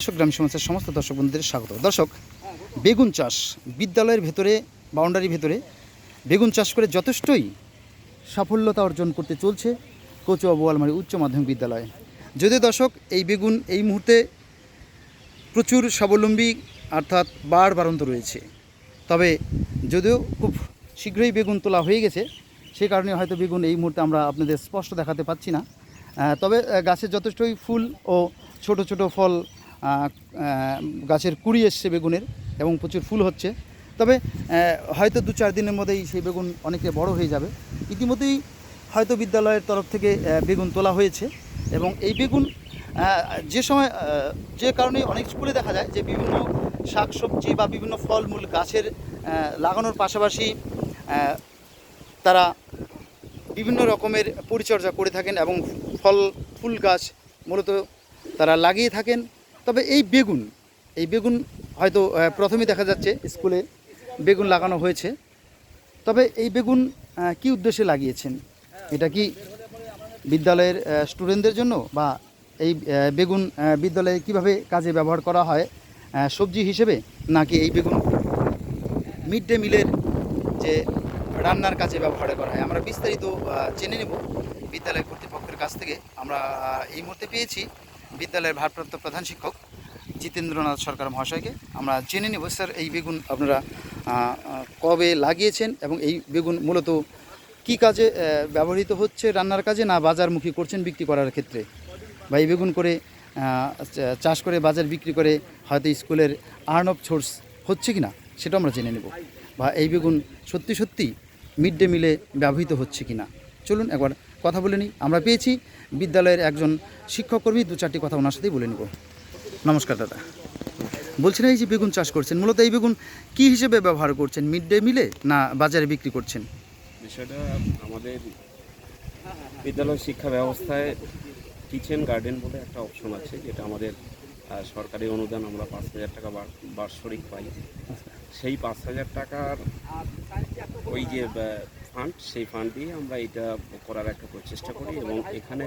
দর্শক গ্রামীণ সমাজের সমস্ত দর্শক বন্ধুদের স্বাগত। দর্শক বেগুন চাষ বিদ্যালয়ের ভেতরে বাউন্ডারির ভেতরে বেগুন চাষ করে যথেষ্টই সাফল্যতা অর্জন করতে চলছে কচুয়া বোয়ালমারি উচ্চ মাধ্যমিক বিদ্যালয়। যদিও দর্শক এই বেগুন এই মুহূর্তে প্রচুর স্বাবলম্বী অর্থাৎ বার বারন্ত রয়েছে। তবে যদিও খুব শীঘ্রই বেগুন তোলা হয়ে গেছে সেই কারণে হয়তো বেগুন এই মুহূর্তে আমরা আপনাদের স্পষ্ট দেখাতে পাচ্ছি না। তবে আহ, গাছে যথেষ্টই ফুল ও ছোট ছোট ফল গাছের কুড়ি এসছে বেগুনের এবং প্রচুর ফুল হচ্ছে। তবে হয়তো দু চার দিনের মধ্যেই সেই বেগুন অনেকে বড় হয়ে যাবে। ইতিমধ্যেই হয়তো বিদ্যালয়ের তরফ থেকে বেগুন তোলা হয়েছে এবং এই বেগুন যে সময় যে কারণে অনেক স্কুলে দেখা যায় যে বিভিন্ন শাক সবজি বা বিভিন্ন ফলমূল গাছের লাগানোর পাশাপাশি তারা বিভিন্ন রকমের পরিচর্যা করে থাকেন এবং ফল, ফুল গাছ মূলত তারা লাগিয়ে থাকেন। তবে এই বেগুন এই বেগুন হয়তো আহ, প্রথমেই দেখা যাচ্ছে স্কুলে বেগুন লাগানো হয়েছে। তবে এই বেগুন কি উদ্দেশ্যে লাগিয়েছেন? এটা কি বিদ্যালয়ের স্টুডেন্টদের জন্য বা এই বেগুন বিদ্যালয়ে কীভাবে কাজে ব্যবহার করা হয় সবজি হিসেবে নাকি এই বেগুন মিড ডে মিলের যে রান্নার কাজে ব্যবহার করা হয়? আমরা বিস্তারিত জেনে নেব। বিদ্যালয় কর্তৃপক্ষের কাছ থেকে আমরা এই মুহূর্তে পেয়েছি। বিদ্যালয়ের ভারপ্রাপ্ত প্রধান শিক্ষক জিতেন্দ্রনাথ সরকার মহাশয়কে। আমরা জেনে নেব, স্যার, এই বেগুন আপনারা কবে লাগিয়েছেন এবং এই বেগুন মূলত কি কাজে ব্যবহৃত হচ্ছে, রান্নার কাজে না বাজারমুখী করছেন বিক্রি করার ক্ষেত্রে? বা এই বেগুন করে চাষ করে, বাজার বিক্রি করে হয়তো স্কুলের আর্ন অফ সোর্স হচ্ছে কি না সেটা আমরা জেনে নেব। বা এই বেগুন সত্যি সত্যি মিড ডে মিলে ব্যবহৃত হচ্ছে কি না চলুন একবার কথা বলে নিই। আমরা পেয়েছি বিদ্যালয়ের একজন শিক্ষককর্মী দু চারটি কথা ওনার সাথেই বলে নিব। নমস্কার দাদা। বলছিলেন এই যে বেগুন চাষ করছেন, মূলত এই বেগুন কি হিসেবে ব্যবহার করছেন, মিড ডে মিলে না বাজারে বিক্রি করছেন? বিষয়টা আমাদের বিদ্যালয় শিক্ষা ব্যবস্থায় কিচেন গার্ডেন বলে একটা অপশন আছে, যেটা আমাদের সরকারি অনুদান আমরা পাঁচ হাজার টাকা বার- বার্ষরিক পাই। সেই পাঁচ হাজার টাকার ওই যে ফান্ড সেই ফান্ড দিয়ে আমরা এটা করার একটা প্রচেষ্টা করি এবং এখানে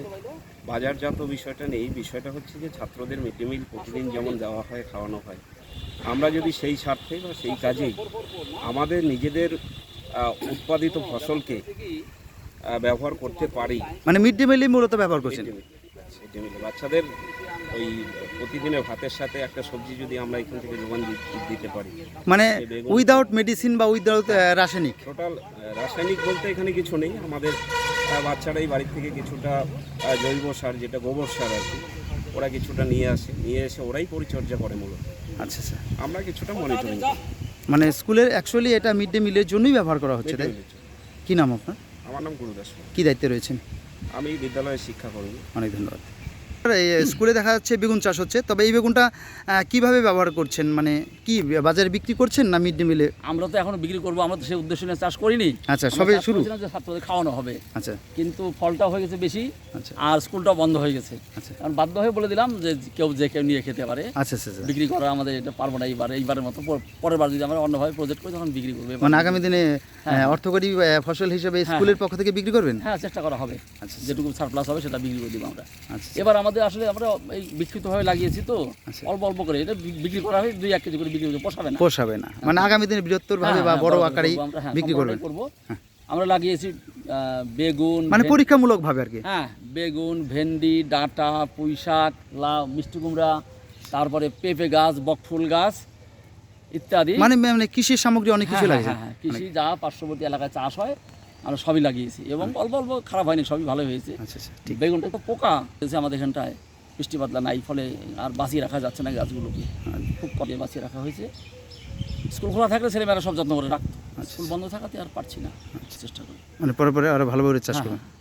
বাজারজাত বিষয়টা নেই। বিষয়টা হচ্ছে যে ছাত্রদের মিড ডে মিল প্রতিদিন যেমন দেওয়া হয় খাওয়ানো হয়। আমরা যদি সেই স্বার্থে বা সেই কাজেই আমাদের নিজেদের উৎপাদিত ফসলকে ব্যবহার করতে পারি। মানে মিড ডে মিলেই মূলত ব্যবহার করছেন? মিড ডে মিলে বাচ্চাদের ওই প্রতিদিনের ভাতের সাথে একটা সবজি যদি আমরা এখান থেকে যোগান দিতে পারি। মানে উইদাউট মেডিসিন বা উইদাউট রাসায়নিক? টোটাল রাসায়নিক বলতে এখানে কিছু নেই। আমাদের বাচ্চারাই বাড়ি থেকে কিছুটা জৈব সার যেটা গোবর সার আর কি ওরা কিছুটা নিয়ে আসে। নিয়ে এসে ওরাই পরিচর্যা করে মূলত। আচ্ছা আচ্ছা। আমরা কিছুটা মনিটরিং মানে স্কুলের অ্যাকচুয়ালি এটা মিড ডে মিলের জন্যই ব্যবহার করা হচ্ছে তাই? কী নাম আপনার? আমার নাম গুরুদাস কি দায়িত্বে রয়েছেন? আমি বিদ্যালয়ের শিক্ষাকর্মী। অনেক ধন্যবাদ। স্কুলে দেখা যাচ্ছে বেগুন চাষ হচ্ছে। তবে এই বেগুনটা কীভাবে ব্যবহার করছেন? মানে কি বাজারে বিক্রি করছেন না মিড ডে মিলে? আমরা তো এখন বিক্রি করব আমরা তো সেই উদ্দেশ্য নিয়ে চাষ করিনি। আচ্ছা সবে শুরু? ছাত্রদের খাওয়ানো হবে। আচ্ছা। কিন্তু ফলটা হয়ে গেছে বেশি আচ্ছা। আর স্কুলটা বন্ধ হয়ে গেছে। আচ্ছা। কারণ বাধ্য হয়ে বলে দিলাম যে কেউ যে কেউ নিয়ে খেতে পারে। আচ্ছা আচ্ছা আচ্ছা। বিক্রি করা আমাদের এটা পারব না এইবার এইবারের মতো পর- পরের বার যদি আমরা অন্যভাবে প্রজেক্ট করি তখন বিক্রি করব। মানে আগামী দিনে হ্যাঁ। অর্থকরী ফসল হিসেবে স্কুলের পক্ষ থেকে বিক্রি করবেন? হ্যাঁ চেষ্টা করা হবে। আচ্ছা যেটুকু সারপ্লাস হবে সেটা বিক্রি করে দিব আমরা। আচ্ছা। এবার আমাদের আসলে আমরা এই বিক্ষিপ্তভাবে লাগিয়েছি তো আচ্ছা। অল্প অল্প করে। এটা বিক্রি করা হয় দুই এক কেজি করে বিক্রি করে পোষাবে না। পোষাবে না। মানে আগামী দিনে বৃহত্তর ভাবে হ্যাঁ, বা হ্যাঁ, বড় করে আকারেই করব আমরা, হ্যাঁ, বিক্রি করবেন। করব। আমরা লাগিয়েছি বেগুন মানে ভেন- পরীক্ষামূলক ভাবে আর কি। হ্যাঁ বেগুন ভেন্ডি ডাঁটা পুঁই শাক লাউ মিষ্টি কুমড়া তারপরে পেঁপে গাছ বকফুল গাছ ইত্যাদি। মানে মানে কৃষি সামগ্রী অনেক কিছু হ্যাঁ, লাগে হ্যাঁ, হ্যাঁ, কৃষি যা পার্শ্ববর্তী এলাকায় চাষ হয় আমরা সবই লাগিয়েছি এবং অল্প অল্প খারাপ হয়নি সবই ভালো হয়েছে। আচ্ছা আচ্ছা ঠিক। বেগুনটা তো পোকা হয়েছে আমাদের এখানটায় বৃষ্টি বাদলা নাই ফলে আর বাঁচিয়ে রাখা যাচ্ছে না গাছগুলোকে। খুব কমে বাঁচিয়ে রাখা হয়েছে। স্কুল খোলা থাকলে ছেলেমেয়েরা সব যত্ন করে রাখতো। স্কুল বন্ধ থাকাতে আর পারছি না। চেষ্টা করি। মানে পরে পরে আরও ভালোভাবে চাষ করি। করবেন হ্যাঁ।